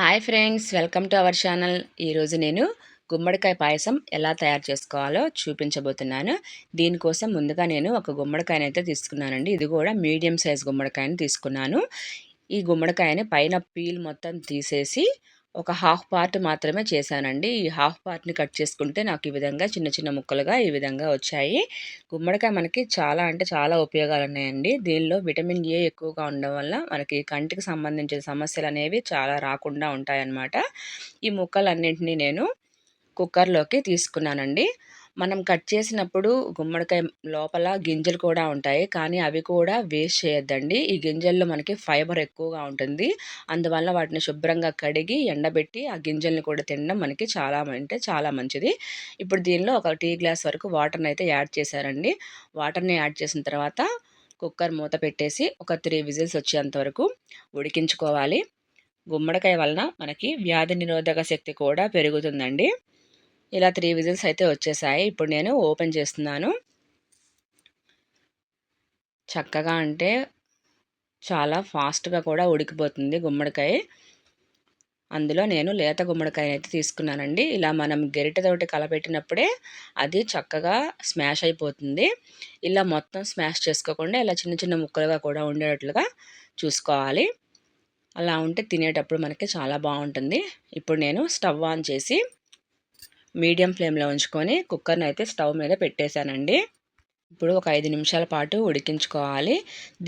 Hi friends welcome to our channel. ఈరోజు నేను గుమ్మడికాయ పాయసం ఎలా తయారు చేసుకోవాలో చూపించబోతున్నాను. దీనికోసం ముందుగా నేను ఒక గుమ్మడికాయని అయితే తీసుకున్నానండి. ఇది కూడా మీడియం సైజ్ గుమ్మడికాయని తీసుకున్నాను. ఈ గుమ్మడికాయని పైన పీల్ మొత్తం తీసేసి ఒక హాఫ్ పార్ట్ మాత్రమే చేశానండి. ఈ హాఫ్ పార్ట్ని కట్ చేసుకుంటే నాకు ఈ విధంగా చిన్న చిన్న ముక్కలుగా ఈ విధంగా వచ్చాయి. గుమ్మడికాయ మనకి చాలా అంటే చాలా ఉపయోగాలు ఉన్నాయండి దీనిలో విటమిన్ ఏ ఎక్కువగా ఉండడం వల్ల మనకి కంటికి సంబంధించిన సమస్యలు అనేవి చాలా రాకుండా ఉంటాయన్నమాట. ఈ ముక్కలన్నింటినీ నేను కుక్కర్లోకి తీసుకున్నానండి. మనం కట్ చేసినప్పుడు గుమ్మడికాయ లోపల గింజలు కూడా ఉంటాయి. కానీ అవి కూడా వేస్ట్ చేయొద్దండి. ఈ గింజల్లో మనకి ఫైబర్ ఎక్కువగా ఉంటుంది. అందువల్ల వాటిని శుభ్రంగా కడిగి ఎండబెట్టి ఆ గింజల్ని కూడా తినడం మనకి చాలా అంటే చాలా మంచిది. ఇప్పుడు దీనిలో ఒక టీ గ్లాస్ వరకు వాటర్ని అయితే యాడ్ చేశారండి వాటర్ని యాడ్ చేసిన తర్వాత కుక్కర్ మూత పెట్టేసి ఒక త్రీ విజిల్స్ వచ్చేంత వరకు ఉడికించుకోవాలి. గుమ్మడికాయ వలన మనకి వ్యాధి నిరోధక శక్తి కూడా పెరుగుతుందండి. ఇలా త్రీ విజిల్స్ అయితే వచ్చేసాయి. ఇప్పుడు నేను ఓపెన్ చేస్తున్నాను. చక్కగా అంటే చాలా ఫాస్ట్గా కూడా ఉడికిపోతుంది గుమ్మడికాయ. అందులో నేను లేత గుమ్మడికాయ అయితే తీసుకున్నానండి. ఇలా మనం గెరిటతోటి కలపెట్టినప్పుడే అది చక్కగా స్మాష్ అయిపోతుంది. ఇలా మొత్తం స్మాష్ చేసుకోకుండా ఇలా చిన్న చిన్న ముక్కలుగా కూడా ఉండేటట్లుగా చూసుకోవాలి. అలా ఉంటే తినేటప్పుడు మనకి చాలా బాగుంటుంది. ఇప్పుడు నేను స్టవ్ ఆన్ చేసి మీడియం ఫ్లేమ్లో ఉంచుకొని కుక్కర్ని అయితే స్టవ్ మీద పెట్టేశానండి. ఇప్పుడు ఒక ఐదు నిమిషాల పాటు ఉడికించుకోవాలి.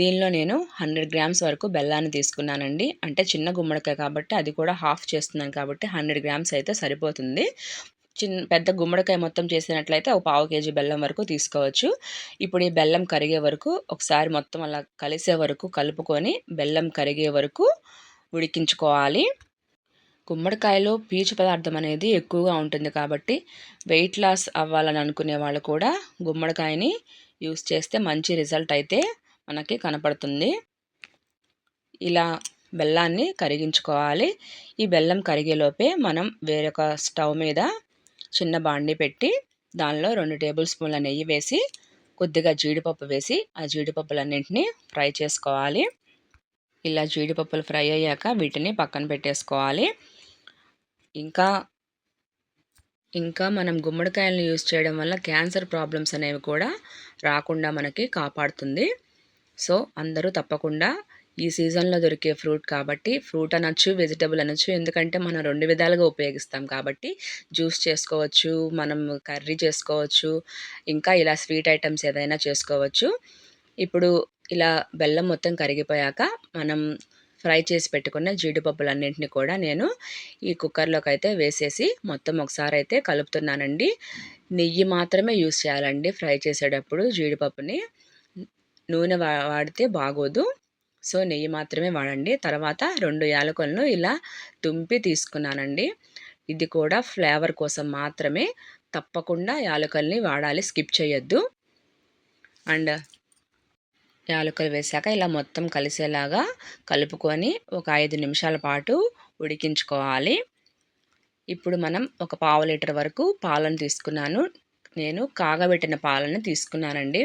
దీనిలో నేను హండ్రెడ్ గ్రామ్స్ వరకు బెల్లాన్ని తీసుకున్నానండి. అంటే చిన్న గుమ్మడికాయ కాబట్టి అది కూడా హాఫ్ చేస్తున్నాను కాబట్టి హండ్రెడ్ గ్రామ్స్ అయితే సరిపోతుంది. చిన్న పెద్ద గుమ్మడికాయ మొత్తం చేసినట్లయితే ఒక పావు కేజీ బెల్లం వరకు తీసుకోవచ్చు. ఇప్పుడు ఈ బెల్లం కరిగే వరకు ఒకసారి మొత్తం అలా కలిసే వరకు కలుపుకొని బెల్లం కరిగే వరకు ఉడికించుకోవాలి. గుమ్మడికాయలో పీచు పదార్థం అనేది ఎక్కువగా ఉంటుంది కాబట్టి వెయిట్ లాస్ అవ్వాలని అనుకునే వాళ్ళు కూడా గుమ్మడికాయని యూస్ చేస్తే మంచి రిజల్ట్ అయితే మనకి కనపడుతుంది. ఇలా బెల్లాన్ని కరిగించుకోవాలి. ఈ బెల్లం కరిగేలోపే మనం వేరొక స్టవ్ మీద చిన్న బాండి పెట్టి దానిలో రెండు టేబుల్ స్పూన్ల నెయ్యి వేసి కొద్దిగా జీడిపప్పు వేసి ఆ జీడిపప్పులన్నింటినీ ఫ్రై చేసుకోవాలి. ఇలా జీడిపప్పులు ఫ్రై అయ్యాక వీటిని పక్కన పెట్టేసుకోవాలి. ఇంకా ఇంకా మనం గుమ్మడికాయలను యూజ్ చేయడం వల్ల క్యాన్సర్ ప్రాబ్లమ్స్ అనేవి కూడా రాకుండా మనకి కాపాడుతుంది. సో అందరూ తప్పకుండా ఈ సీజన్లో దొరికే ఫ్రూట్ కాబట్టి ఫ్రూట్ అనొచ్చు వెజిటబుల్ అనొచ్చు ఎందుకంటే మనం రెండు విధాలుగా ఉపయోగిస్తాం కాబట్టి జ్యూస్ చేసుకోవచ్చు మనం కర్రీ చేసుకోవచ్చు ఇంకా ఇలా స్వీట్ ఐటమ్స్ ఏదైనా చేసుకోవచ్చు. ఇప్పుడు ఇలా బెల్లం మొత్తం కరిగిపోయాక మనం ఫ్రై చేసి పెట్టుకున్న జీడిపప్పులన్నింటినీ కూడా నేను ఈ కుక్కర్లోకి అయితే వేసేసి మొత్తం ఒకసారి అయితే కలుపుతున్నానండి. నెయ్యి మాత్రమే యూస్ చేయాలండి ఫ్రై చేసేటప్పుడు జీడిపప్పుని. నూనె వాడితే బాగోదు. సో నెయ్యి మాత్రమే వాడండి. తర్వాత రెండు యాలకులను ఇలా తుంపి తీసుకున్నానండి. ఇది కూడా ఫ్లేవర్ కోసం మాత్రమే. తప్పకుండా యాలకల్ని వాడాలి స్కిప్ చేయొద్దు. అండ్ యాలకులు వేశాక ఇలా మొత్తం కలిసేలాగా కలుపుకొని ఒక ఐదు నిమిషాల పాటు ఉడికించుకోవాలి. ఇప్పుడు మనం ఒక పావు లీటర్ వరకు పాలను తీసుకున్నాను. నేను కాగబెట్టిన పాలను తీసుకున్నానండి.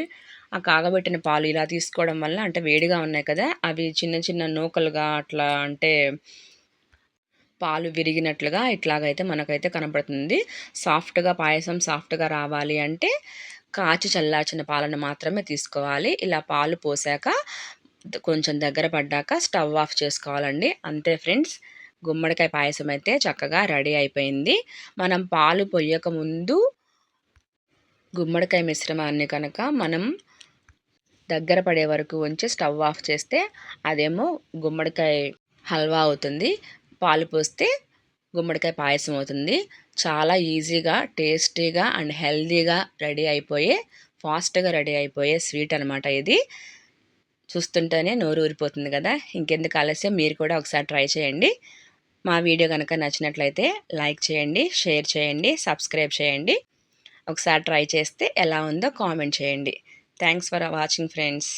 ఆ కాగబెట్టిన పాలు ఇలా తీసుకోవడం వల్ల అంటే వేడిగా ఉన్నాయి కదా అవి చిన్న చిన్న నూకలుగా అట్లా అంటే పాలు విరిగినట్లుగా ఇట్లాగైతే మనకైతే కనపడుతుంది. సాఫ్ట్గా పాయసం సాఫ్ట్గా రావాలి అంటే కాచి చల్లార్చిన పాలను మాత్రమే తీసుకోవాలి. ఇలా పాలు పోసాక కొంచెం దగ్గర పడ్డాక స్టవ్ ఆఫ్ చేసుకోవాలండి. అంతే ఫ్రెండ్స్ గుమ్మడికాయ పాయసం అయితే చక్కగా రెడీ అయిపోయింది. మనం పాలు పొయ్యక ముందు గుమ్మడికాయ మిశ్రమాన్ని కనుక మనం దగ్గర పడే వరకు ఉంచి స్టవ్ ఆఫ్ చేస్తే అదేమో గుమ్మడికాయ హల్వా అవుతుంది. పాలు పోస్తే గుమ్మడికాయ పాయసం అవుతుంది. చాలా ఈజీగా టేస్టీగా అండ్ హెల్దీగా రెడీ అయిపోయే ఫాస్ట్గా రెడీ అయిపోయే స్వీట్ అనమాట ఇది. చూస్తుంటేనే నోరు ఊరిపోతుంది కదా. ఇంకెందుకు ఆలస్యం? మీరు కూడా ఒకసారి ట్రై చేయండి. మా వీడియో కనుక నచ్చినట్లయితే లైక్ చేయండి షేర్ చేయండి సబ్స్క్రైబ్ చేయండి. ఒకసారి ట్రై చేస్తే ఎలా ఉందో కామెంట్ చేయండి. Thanks for watching friends.